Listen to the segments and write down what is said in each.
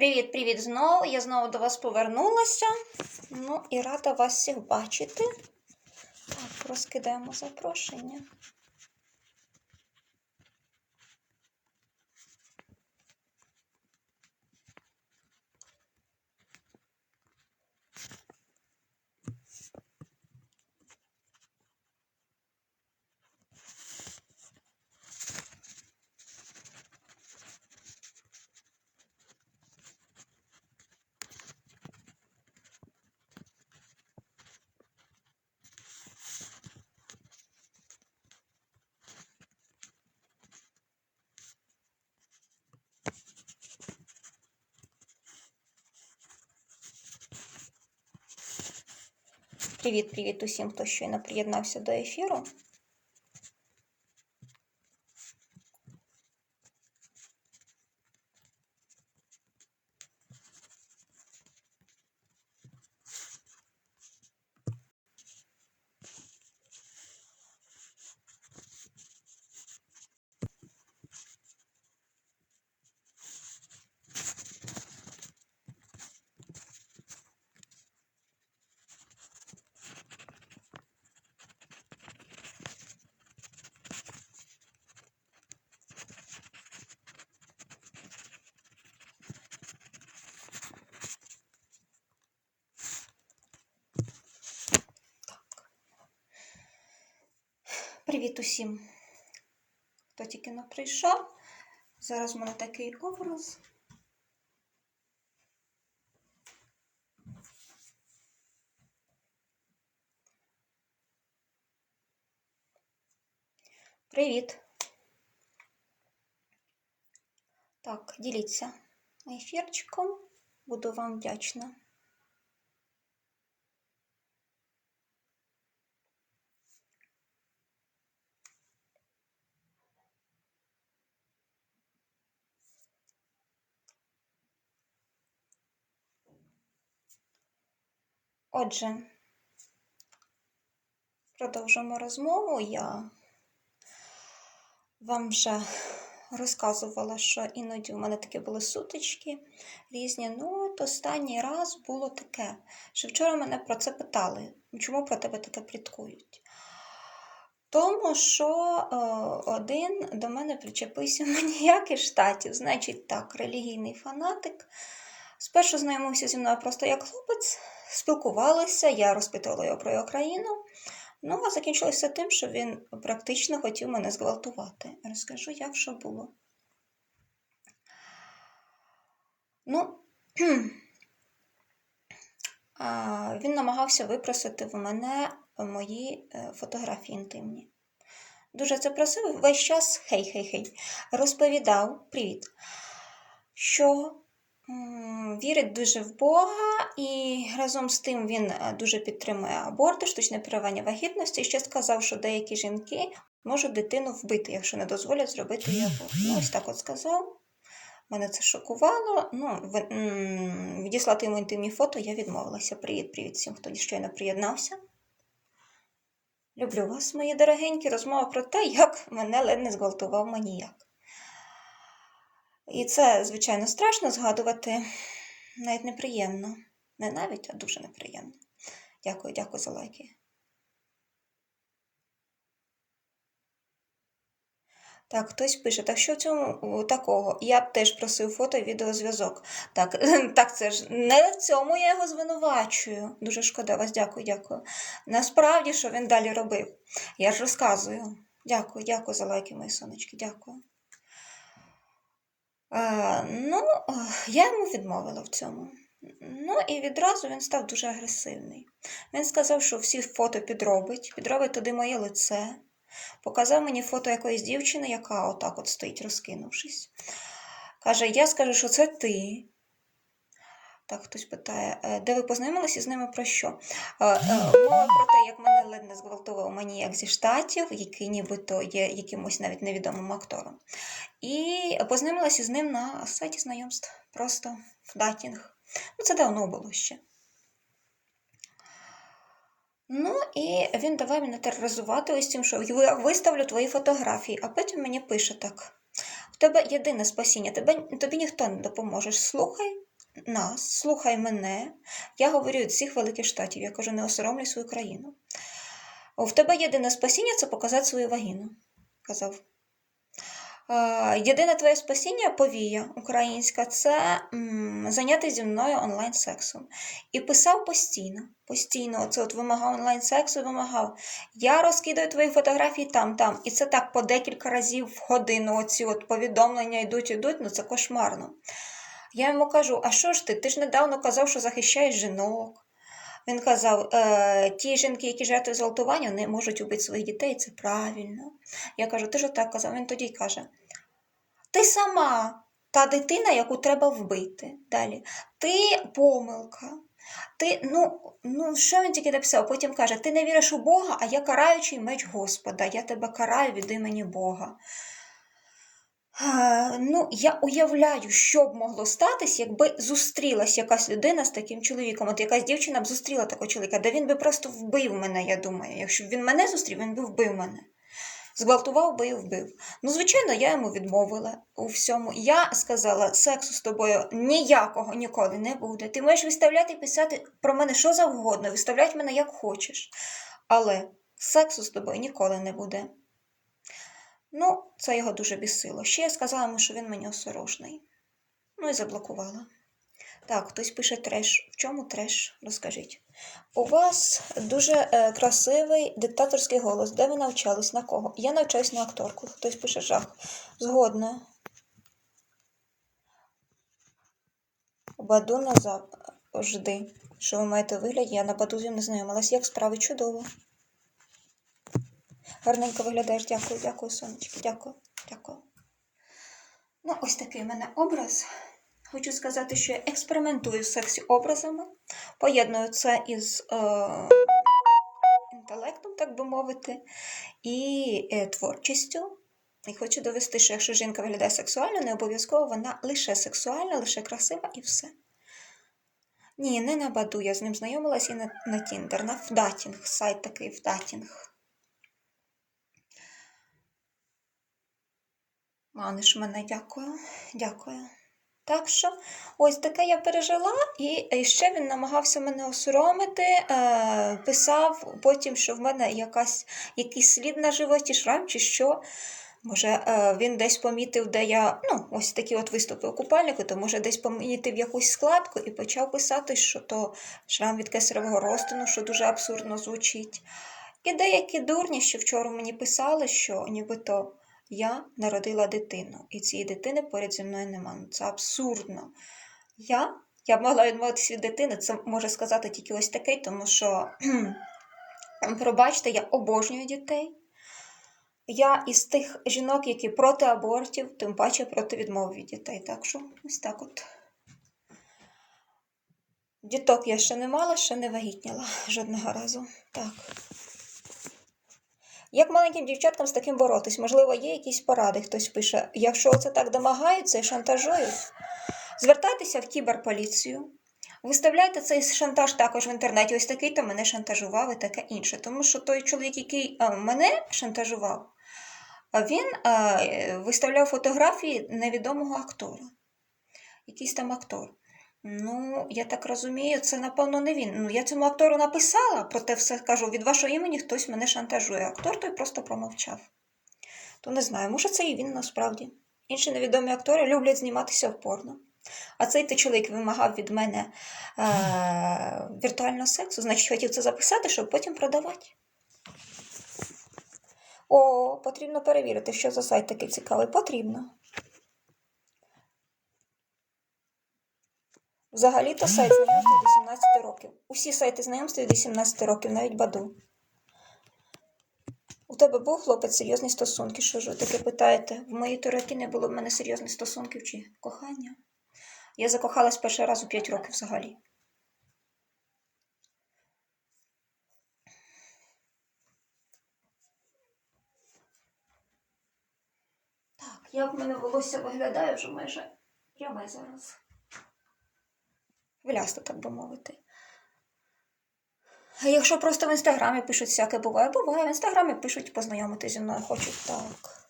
Привіт-привіт знову. Я знову до вас повернулася. Ну і рада вас всіх бачити. Так, розкидаємо запрошення. Привіт-привіт усім, хто щойно приєднався до ефіру. Привіт усім, хто тільки не прийшов. Зараз в мене такий образ. Привіт. Так, діліться ефірчиком. Буду вам вдячна. Отже, продовжуємо розмову. Я вам вже розказувала, що іноді в мене такі були сутички різні. Ну, от останній раз було таке, що вчора мене про це питали, чому про тебе таке пліткують. Тому що е, один до мене причепився маніяк із штатів, значить так, релігійний фанатик. Спершу знайомився зі мною просто як хлопець, спілкувалися, я розпитувала його про його країну. Ну, а закінчилося тим, що він практично хотів мене зґвалтувати. Розкажу, як що було. Ну, він намагався випросити в мене мої е, фотографії інтимні. Дуже це просив весь час хей-хей-хей. Розповідав, привіт, що вірить дуже в Бога, і разом з тим він е, дуже підтримує аборти, штучне переривання вагітності. І ще сказав, що деякі жінки можуть дитину вбити, якщо не дозволять зробити їй аборт. Ну, ось так от сказав. Мене це шокувало. Ну, відіслати йому інтимні фото я відмовилася. Привіт, привіт всім, хто щойно приєднався. Люблю вас, мої дорогенькі, розмова про те, як мене ледь не зґвалтував маніяк. І це, звичайно, страшно згадувати, навіть неприємно. Не навіть, а дуже неприємно. Дякую, дякую за лайки. Так, хтось пише, так що в цьому такого? Я б теж просив фото і відеозв'язок. Так, так це ж не в цьому я його звинувачую. Дуже шкода вас, дякую, дякую. Насправді, що він далі робив? Я ж розказую. Дякую, дякую за лайки, мої сонечки, дякую. Ну, я йому відмовила в цьому. Ну і відразу він став дуже агресивний. Він сказав, що всі фото підробить, підробить туди моє лице. Показав мені фото якоїсь дівчини, яка отак от стоїть, розкинувшись. Каже: Я скажу, що це ти. Так, хтось питає, «Е, де ви познайомилися з ними про що? Е, е, Мова про те, як мене ледь не зґвалтував маніяк зі штатів, який нібито є якимось навіть невідомим актором. І познайомилася з ним на сайті знайомств. Просто в датінг. Ну, це давно було ще. Ну, і він давай мене тероризувати ось тим, що я виставлю твої фотографії, а потім мені пише так: в тебе єдине спасіння, тебе, тобі ніхто не допоможе. Слухай нас, слухай мене. Я говорю від всіх великих штатів. Я кажу, не осоромлюй свою країну. В тебе єдине спасіння це показати свою вагіну, казав. Єдине твоє спасіння повія українська це зайнятися зі мною онлайн-сексом. І писав постійно, постійно, оце от вимагав онлайн-сексу, вимагав. Я розкидаю твої фотографії там, там. І це так по декілька разів в годину. Оці от повідомлення йдуть, йдуть, ну це кошмарно. Я йому кажу: а що ж ти? Ти ж недавно казав, що захищаєш жінок. Він казав, е, ті жінки, які жертви зґвалтування, не можуть убити своїх дітей, це правильно. Я кажу, ти ж отак казав. Він тоді каже: Ти сама та дитина, яку треба вбити. Далі. Ти помилка. Ти, ну, ну, що він тільки написав? Потім каже: Ти не віриш у Бога, а я караючий меч Господа. Я тебе караю від імені Бога. Ну, я уявляю, що б могло статись, якби зустрілась якась людина з таким чоловіком. От якась дівчина б зустріла такого чоловіка, де він би просто вбив мене, я думаю. Якщо б він мене зустрів, він би вбив мене. Зґвалтував би і вбив. Ну, звичайно, я йому відмовила у всьому. Я сказала, сексу з тобою ніякого ніколи не буде. Ти можеш виставляти і писати про мене що завгодно, виставляти мене як хочеш. Але сексу з тобою ніколи не буде. Ну, це його дуже бісило. Ще я сказала йому, що він мені осорожний. Ну і заблокувала. Так, хтось пише треш. В чому треш? Розкажіть. У вас дуже е, красивий диктаторський голос. Де ви навчались? На кого? Я навчаюсь на акторку. Хтось пише жах. Згодна. Баду назавжди. Що ви маєте вигляд? Я на баду з ним не знайомилась. Як справи чудово. Гарненько виглядаєш. Дякую, дякую, сонечки. Дякую, дякую. Ну, ось такий в мене образ. Хочу сказати, що я експериментую з сексі образами, поєдную це із е, інтелектом, так би мовити, і е, творчістю. І хочу довести, що якщо жінка виглядає сексуально, не обов'язково вона лише сексуальна, лише красива і все. Ні, не на баду. Я з ним знайомилась і на, на Тіндер, на Вдатінг, сайт такий Вдатінг. Маниш мене, дякую, дякую. Так що, ось таке я пережила, і ще він намагався мене осоромити, е, писав потім, що в мене якась, якийсь слід на животі, шрам чи що. Може, е, він десь помітив, де я, ну, ось такі от виступи у купальнику, то може десь помітив якусь складку і почав писати, що то шрам від кесаревого розтину, що дуже абсурдно звучить. І деякі дурні, що вчора мені писали, що нібито я народила дитину, і цієї дитини поряд зі мною нема. Ну, це абсурдно. Я я могла відмовитися від дитини, це може сказати тільки ось такий, тому що, пробачте, я обожнюю дітей. Я із тих жінок, які проти абортів, тим паче проти відмови від дітей. Так що ось так от. Діток я ще не мала, ще не вагітніла жодного разу. Так. Як маленьким дівчаткам з таким боротись? Можливо, є якісь поради, хтось пише. Якщо це так домагаються і шантажують, звертайтеся в кіберполіцію, виставляйте цей шантаж також в інтернеті. Ось такий то мене шантажував і таке інше. Тому що той чоловік, який мене шантажував, він виставляв фотографії невідомого актора. Якийсь там актор. Ну, я так розумію, це, напевно, не він. Ну, я цьому актору написала, проте все кажу, від вашого імені хтось мене шантажує. Актор той просто промовчав. То не знаю, може, це і він насправді. Інші невідомі актори люблять зніматися в порно. А цей ти чоловік вимагав від мене е- віртуального сексу, значить, хотів це записати, щоб потім продавати. О, потрібно перевірити, що за сайт такий цікавий. Потрібно. Взагалі-то сайт знайомств від 18 років. Усі сайти знайомств від 18 років, навіть Баду. У тебе був хлопець серйозні стосунки? Що ж ви таке питаєте? В моїй туреки не було в мене серйозних стосунків чи кохання. Я закохалась перший раз у 5 років взагалі. Так, як в мене волосся виглядає вже майже пряме зараз. Влясто, так би мовити. Якщо просто в інстаграмі пишуть всяке буває, буває. В інстаграмі пишуть познайомити зі мною хочуть так.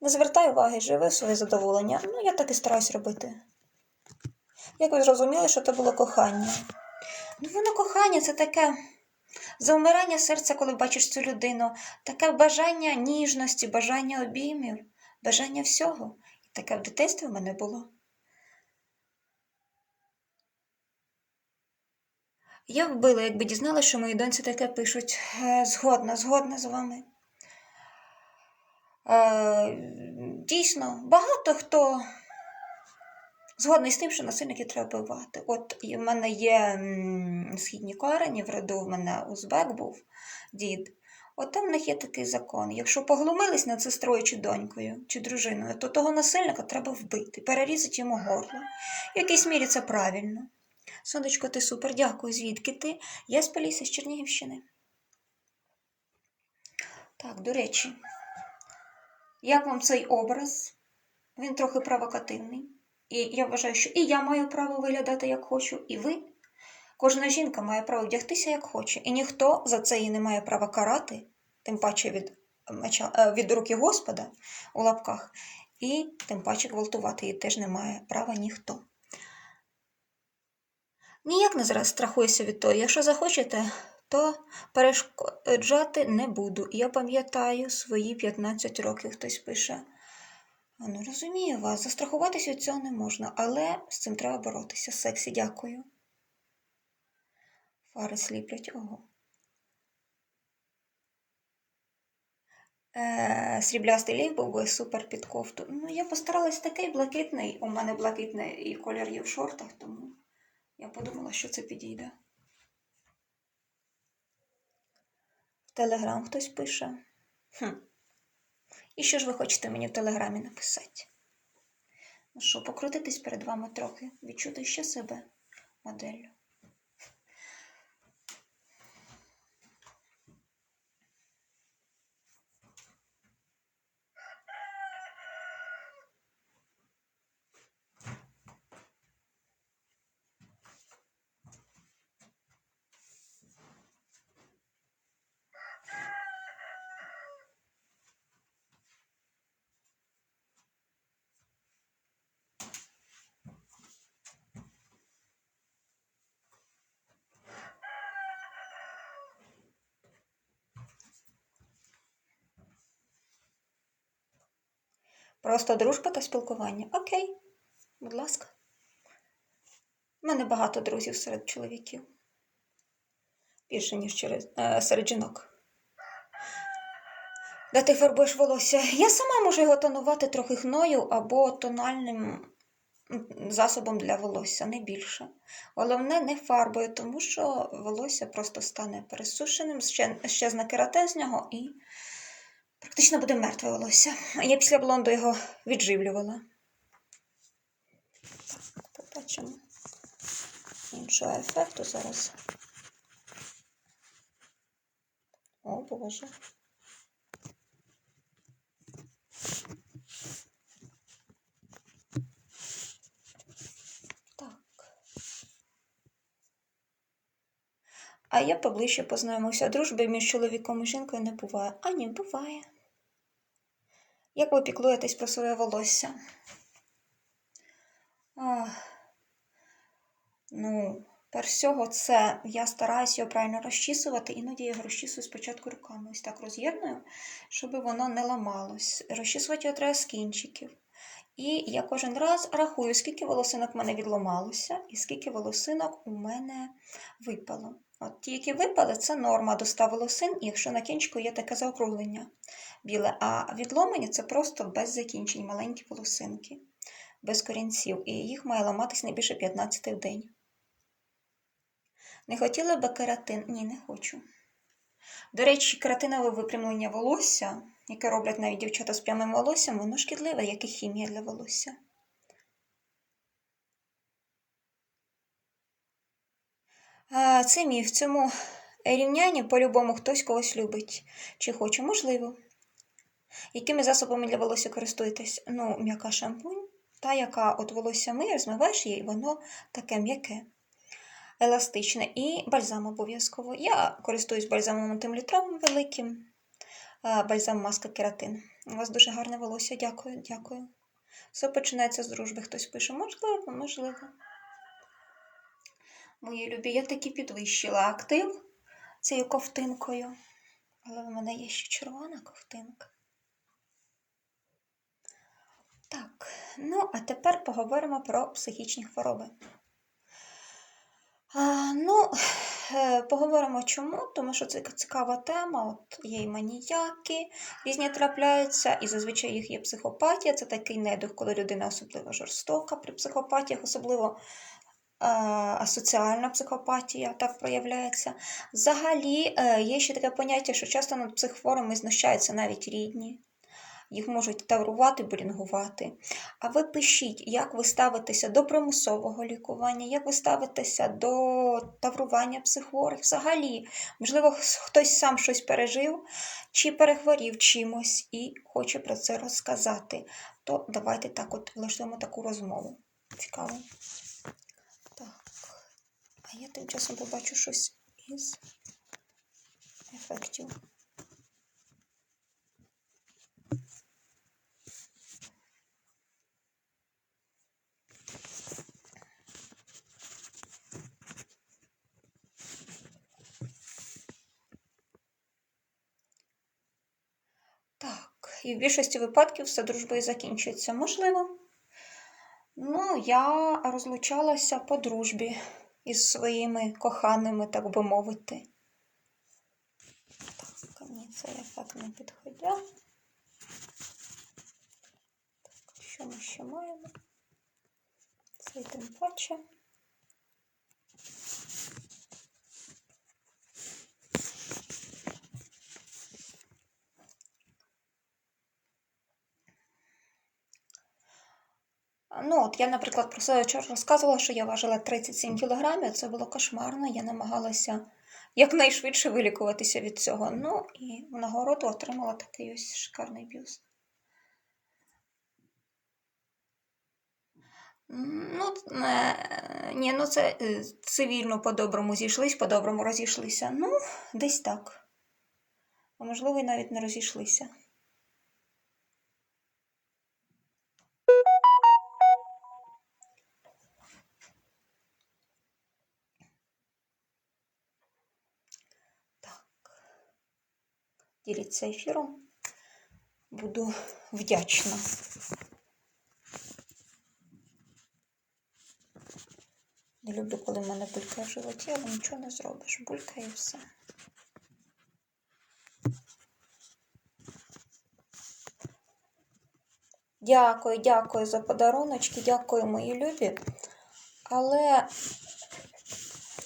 Не звертай уваги, живи своє задоволення. Ну, я так і стараюсь робити. Як ви зрозуміли, що це було кохання? Ну, воно кохання це таке завмирання серця, коли бачиш цю людину, таке бажання ніжності, бажання обіймів, бажання всього. І таке в дитинстві в мене було. Я б била, якби дізналася, що мої доньці таке пишуть. Е, Згодна, згодна з вами. Е, Дійсно, багато хто згодний з тим, що насильників треба вбивати. От в мене є східні корені, в роду в мене узбек був дід. От там в них є такий закон. Якщо поглумились над сестрою чи донькою, чи дружиною, то того насильника треба вбити, перерізати йому горло. В якійсь мірі це правильно. Сонечко, ти супер, дякую. Звідки ти? Я з Полісся, з Чернігівщини. Так, до речі, як вам цей образ? Він трохи провокативний. І я вважаю, що і я маю право виглядати як хочу, і ви. Кожна жінка має право вдягтися як хоче, і ніхто за це її не має права карати, тим паче від, меча, е, від руки Господа у лапках, і тим паче гвалтувати її теж не має права ніхто. Ніяк не зараз страхуюся від того, якщо захочете, то перешкоджати не буду. Я пам'ятаю свої 15 років, хтось пише. Ну, розумію вас, застрахуватися від цього не можна, але з цим треба боротися. Сексі, дякую. Фари сліплять, ого. Е, сріблястий лів був би супер під кофту. Ну, я постаралась такий блакитний. У мене блакитний і колір є в шортах, тому я подумала, що це підійде. В Телеграм хтось пише. Хм. І що ж ви хочете мені в телеграмі написати? Ну що, покрутитись перед вами трохи, відчути ще себе моделлю. Просто дружба та спілкування. Окей, будь ласка. У мене багато друзів серед чоловіків. Більше, ніж через, е, серед жінок. Де ти фарбуєш волосся? Я сама можу його тонувати трохи хною або тональним засобом для волосся, не більше. Головне, не фарбою, тому що волосся просто стане пересушеним, ще, кератин з нього і практично буде мертве волосся. А я після блонду його відживлювала. Побачимо іншого ефекту зараз. О, Боже. А я поближче познайомився. Дружби між чоловіком і жінкою не буває. А ні, буває. Як ви піклуєтесь про своє волосся? Ах. Ну, перш всього, це я стараюся його правильно розчісувати, іноді я його розчісую спочатку руками, ось так роз'єдную, щоб воно не ламалось. Розчісувати його треба з кінчиків. І я кожен раз рахую, скільки волосинок в мене відломалося, і скільки волосинок у мене випало. От ті, які випали, це норма до 100 волосин, якщо на кінчику є таке заокруглення біле, а відломані це просто без закінчень, маленькі волосинки, без корінців, і їх має ламатись не більше 15 в день. Не хотіла би кератин? Ні, не хочу. До речі, кератинове випрямлення волосся, яке роблять навіть дівчата з прямим волоссям, воно шкідливе, як і хімія для волосся. Це міф. В цьому рівнянні по-любому хтось когось любить. Чи хоче, можливо. Якими засобами для волосся користуєтесь? Ну, м'яка шампунь, та, яка от волосся миє, змиваєш її, воно таке м'яке, еластичне. І бальзам обов'язково. Я користуюсь бальзамом антимлітровим великим, бальзам маска кератин. У вас дуже гарне волосся, дякую, дякую. Все починається з дружби, хтось пише, можливо, можливо. Мої любі, я таки підвищила актив цією ковтинкою. Але в мене є ще червона ковтинка. Так, ну, а тепер поговоримо про психічні хвороби. А, ну, е, поговоримо чому, тому що це цікава тема. От є і маніяки різні трапляються, і зазвичай їх є психопатія. Це такий недух, коли людина особливо жорстока при психопатіях, особливо асоціальна психопатія так проявляється. Взагалі е, є ще таке поняття, що часто над психхворими знущаються навіть рідні. Їх можуть таврувати, булінгувати. А ви пишіть, як ви ставитеся до примусового лікування, як ви ставитеся до таврування психхворих. Взагалі, можливо, хтось сам щось пережив чи перехворів чимось і хоче про це розказати. То давайте так от влаштуємо таку розмову. Цікаво. А я тим часом побачу щось із ефектів. Так, і в більшості випадків все дружбою закінчується. Можливо. Ну, я розлучалася по дружбі із своїми коханими, так би мовити. Так, ні, я так не підходя. Так, що ми ще маємо? Цей тим паче. Ну, от я, наприклад, про себе вчора розказувала, що я важила 37 кілограмів. Це було кошмарно. Я намагалася якнайшвидше вилікуватися від цього. Ну і в нагороду отримала такий ось шикарний бюст. Ну, е, ні, ну це е, цивільно по-доброму зійшлись, по-доброму розійшлися. Ну, десь так. А можливо, і навіть не розійшлися. Діліться ефіром. Буду вдячна. Не люблю, коли в мене булька в животі, але нічого не зробиш. Булька і все. Дякую, дякую за подаруночки, дякую, мої любі. Але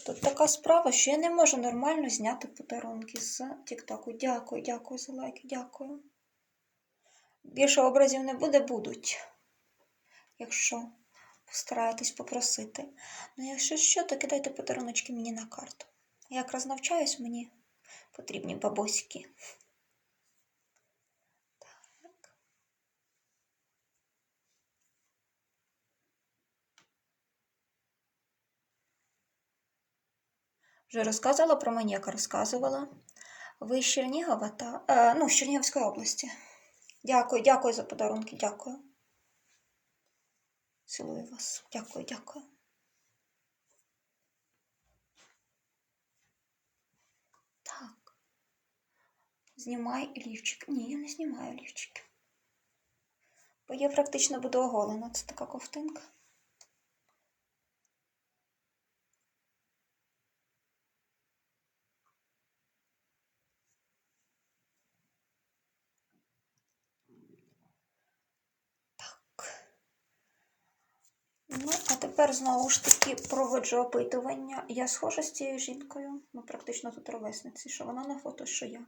тут така справа, що я не можу нормально зняти подарунки з Тіктоку. Дякую, дякую за лайки, дякую. Більше образів не буде, будуть. Якщо постараєтесь попросити. Ну, якщо що, то кидайте подаруночки мені на карту. Я якраз навчаюсь, мені потрібні бабоськи. Вже розказувала про маніяка, розказувала. Ви з Чернігова та е, ну, з Чернігівської області. Дякую, дякую за подарунки, дякую. Цілую вас. Дякую, дякую. Так. Знімай лівчик. Ні, я не знімаю лівчики. Бо я практично буду оголена. Це така ковтинка. Так. Ну, а тепер знову ж таки проводжу опитування. Я схожа з цією жінкою. Ми практично тут ровесниці, що вона на фото, що я.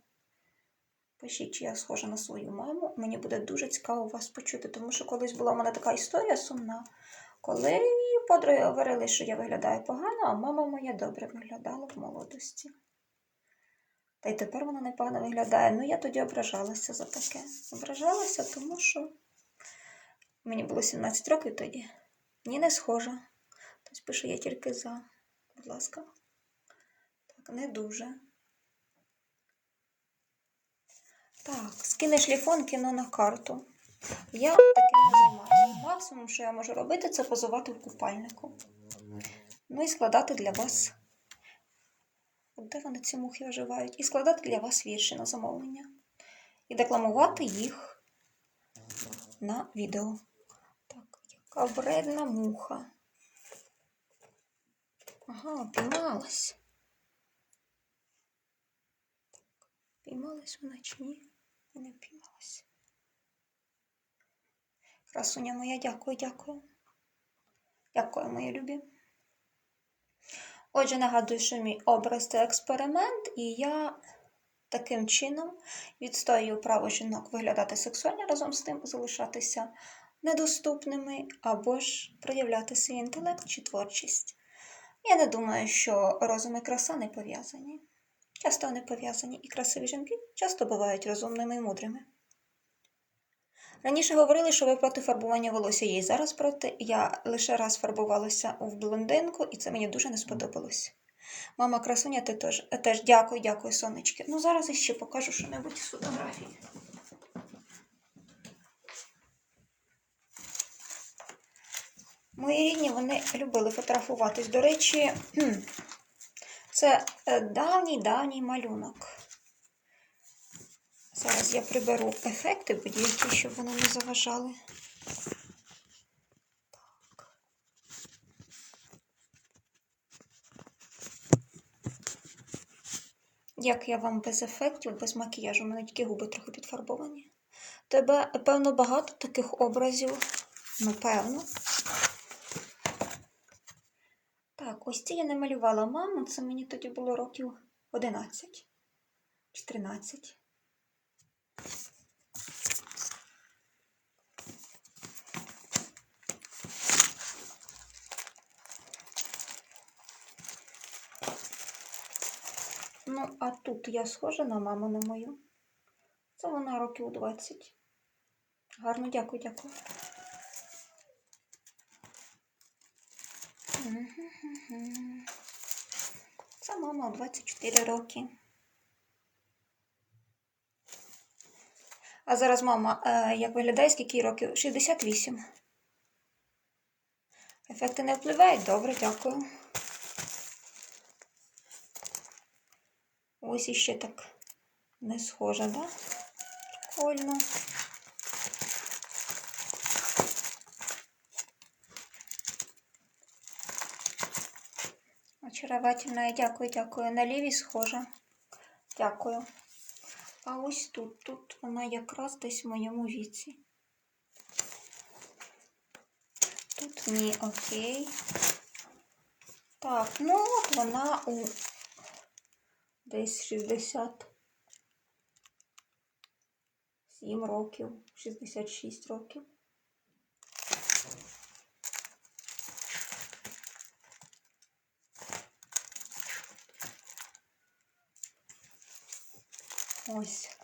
Пишіть, чи я схожа на свою маму. Мені буде дуже цікаво вас почути, тому що колись була в мене така історія сумна, коли подруги говорили, що я виглядаю погано, а мама моя добре виглядала в молодості. Та й тепер вона непогано виглядає. Ну, я тоді ображалася за таке. Ображалася, тому що мені було 17 років тоді. Ні, не схожа. Хтось пише, я тільки за. Будь ласка. Так, не дуже. Так, скине шліфон, кіно на карту. Я таким не займаюся. Максимум, що я можу робити, це позувати в купальнику. Ну і складати для вас. Де вони ці мухи оживають? І складати для вас вірші на замовлення. І декламувати їх на відео. Вредна муха. Ага, піймалась. Так, піймалась вона чи ні? Не піймалась. Красуня моя, дякую, дякую. Дякую, мої любі. Отже, нагадую, що мій образ це експеримент, і я таким чином відстоюю право жінок виглядати сексуально разом з тим, залишатися недоступними або ж проявляти свій інтелект чи творчість. Я не думаю, що розум і краса не пов'язані. Часто вони пов'язані, і красиві жінки часто бувають розумними і мудрими. Раніше говорили, що ви проти фарбування волосся є зараз проти. Я лише раз фарбувалася в блондинку, і це мені дуже не сподобалось. Мама красуня, ти теж, теж дякую, дякую, сонечки. Ну зараз іще покажу що-небудь з фотографій. Мої рідні вони любили фотографуватись. До речі, це е, давній-давній малюнок. Зараз я приберу ефекти будь-які, щоб вони не заважали. Так. Як я вам без ефектів, без макіяжу, у мене тільки губи трохи підфарбовані. Тебе, певно, багато таких образів. Напевно. Так, ось ці я не малювала маму, це мені тоді було років 11 чи 13. Ну, а тут я схожа на маму на мою. Це вона років 20. Гарно, дякую, дякую. Це мама 24 роки. А зараз мама, е, як виглядає, скільки років? 68. Ефекти не впливають? Добре, дякую. Ось іще так не схоже, да? Прикольно. Очаровательна, дякую, дякую. На лівій схожа. Дякую. А ось тут, тут вона якраз десь в моєму віці. Тут ні, окей. Так, ну от вона у десь 67 років, 66 років. Ось.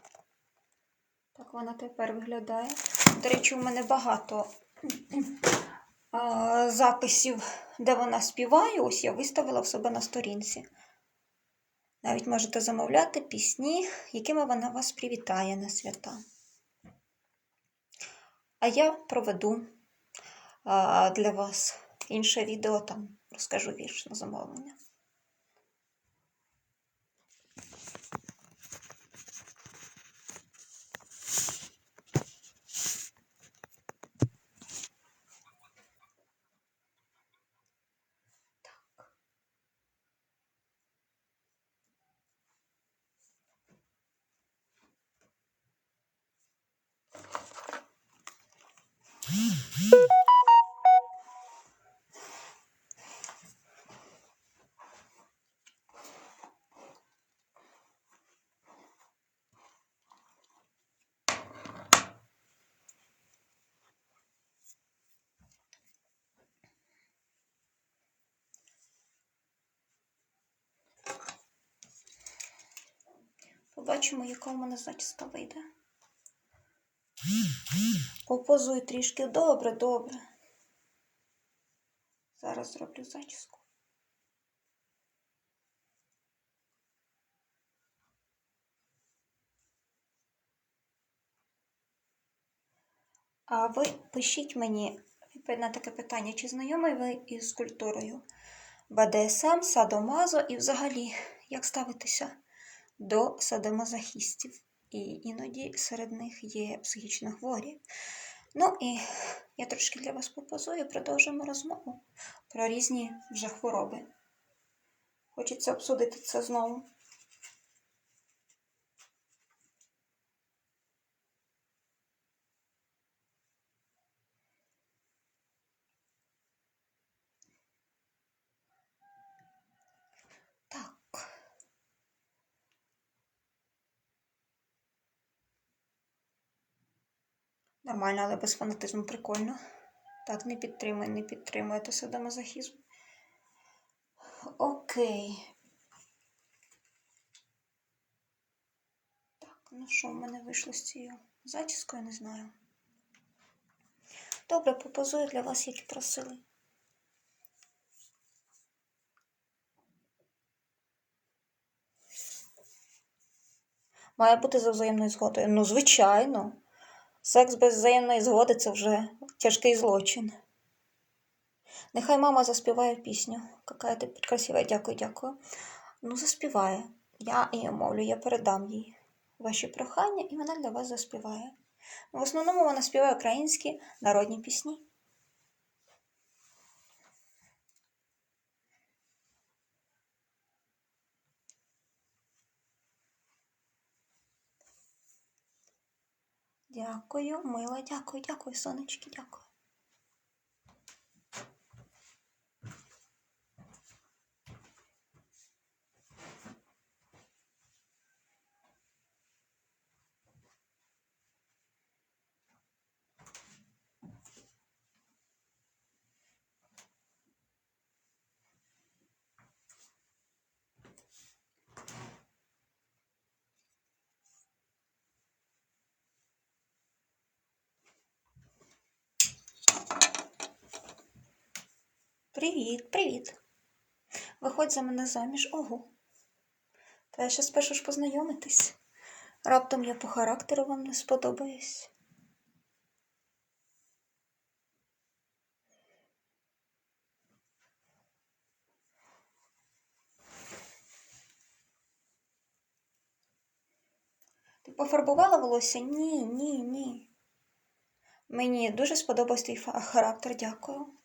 Так вона тепер виглядає. До речі, у мене багато записів, де вона співає. Ось я виставила в себе на сторінці. Навіть можете замовляти пісні, якими вона вас привітає на свята. А я проведу для вас інше відео, там розкажу вірш на замовлення. Побачимо, яка у мене зачіска вийде. Попозуй трішки. Добре, добре. Зараз зроблю зачіску. А ви пишіть мені на таке питання, чи знайомий ви із культурою? БДСМ, садомазо і взагалі, як ставитися до садомазохістів. І іноді серед них є психічно хворі. Ну і я трошки для вас попозую, продовжимо розмову про різні вже хвороби. Хочеться обсудити це знову. Нормально, але без фанатизму прикольно. Так, не підтримує, не підтримує то садомазохізм. Окей. Так, ну що в мене вийшло з цією зачіскою, не знаю. Добре, попозую для вас, як і просили. Має бути за взаємною згодою. Ну, звичайно. Секс без взаємної згоди це вже тяжкий злочин. Нехай мама заспіває пісню. Какая ти красива, дякую, дякую. Ну, заспіває. Я її мовлю, я передам їй ваші прохання, і вона для вас заспіває. В основному вона співає українські народні пісні. Дякую, мила, дякую, дякую, сонечки, дякую. Привіт, привіт. Виходь за мене заміж. Ого. Та я ще спершу ж познайомитись. Раптом я по характеру вам не сподобаюсь. Ти пофарбувала волосся? Ні, ні, ні. Мені дуже сподобався твій характер, дякую.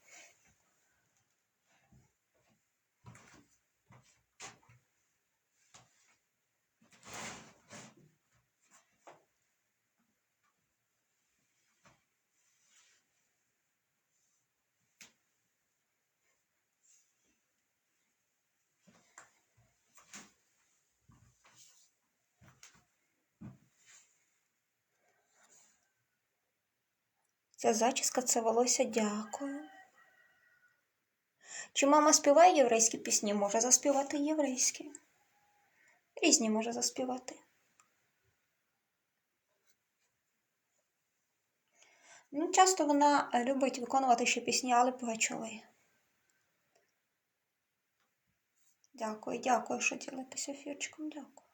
Ця зачіска це волосся дякую. Чи мама співає єврейські пісні? Може заспівати єврейські. Різні може заспівати. Ну, часто вона любить виконувати ще пісні Алли Пугачової. Дякую, дякую, що ділитеся ефірчиком. Дякую.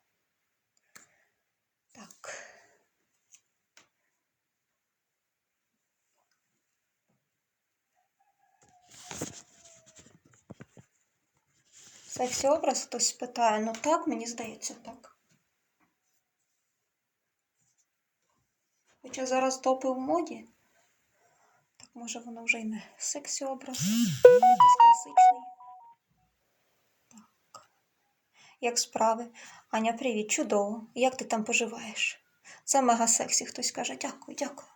Так. Сексі образ хтось питає. Ну так, мені здається, так. Хоча зараз топи в моді. Так може воно вже й не сексі образ, якийсь класичний. Так. Як справи? Аня, привіт, чудово. Як ти там поживаєш? Це мега сексі, хтось каже. Дякую, дякую.